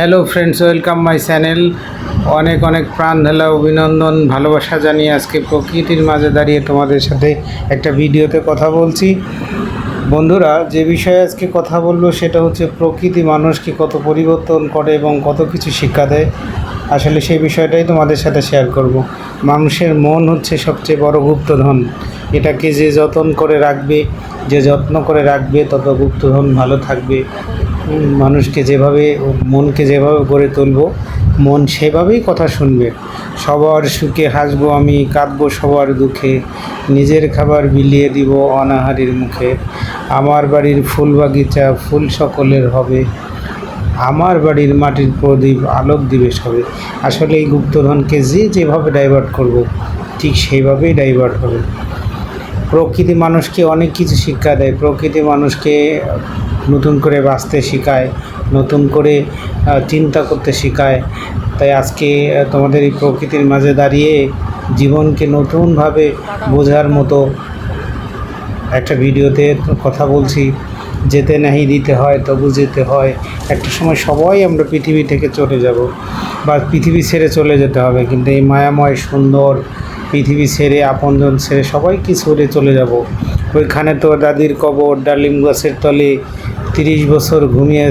Hello friends welcome my channel অনেক অনেক প্রাণ ঢালা অভিনন্দন, ভালোবাসা জানিয়ে আজকে প্রকৃতির মাঝে দাঁড়িয়ে তোমাদের সাথে একটা ভিডিওতে কথা বলছি। বন্ধুরা, যে বিষয়ে আজকে কথা বলব সেটা হচ্ছে প্রকৃতি মানুষকে কত পরিবর্তন করে এবং কত কিছু শিক্ষা দেয়। আসলে সেই বিষয়টাই তোমাদের সাথে শেয়ার করব। মানুষের মন হচ্ছে সবচেয়ে বড় গুপ্তধন। এটাকে যে যতন করে রাখবে, যে যত্ন করে রাখবে, তত গুপ্তধন ভালো থাকবে। মানুষকে যেভাবে, মনকে যেভাবে গড়ে তুলব, মন সেভাবেই কথা শুনবে। সবার সুখে হাসবো আমি, কাঁদবো সবার দুঃখে, নিজের খাবার বিলিয়ে দিব অনাহারির মুখে। আমার বাড়ির ফুল বাগিচা ফুল সকলের হবে, আমার বাড়ির মাটির প্রদীপ আলোক দিবে সবে। আসলে এই গুপ্তধনকে যে যেভাবে ডাইভার্ট করব, ঠিক সেইভাবেই ডাইভার্ট হবে। প্রকৃতি মানুষকে অনেক কিছু শিক্ষা দেয়। প্রকৃতি মানুষকে নতুন করে বাঁচতে শেখায়, নতুন করে চিন্তা করতে শেখায়। তাই আজকে তোমাদের এই প্রকৃতির মাঝে দাঁড়িয়ে জীবনকে নতুনভাবে বোঝার মতো একটা ভিডিওতে কথা বলছি। যেতে নাহি দিতে হয়, তবু যেতে হয়। একটা সময় সবাই আমরা পৃথিবী থেকে চলে যাব বা পৃথিবী ছেড়ে চলে যেতে হবে। কিন্তু এই মায়াময়, সুন্দর পৃথিবী ছেড়ে আপনজন ছেড়ে সবাইকে ছেড়ে চলে যাব? ওইখানে তো দাদির কবর, ডালিম গাছের তলে তিরিশ বছর ঘুমিয়ে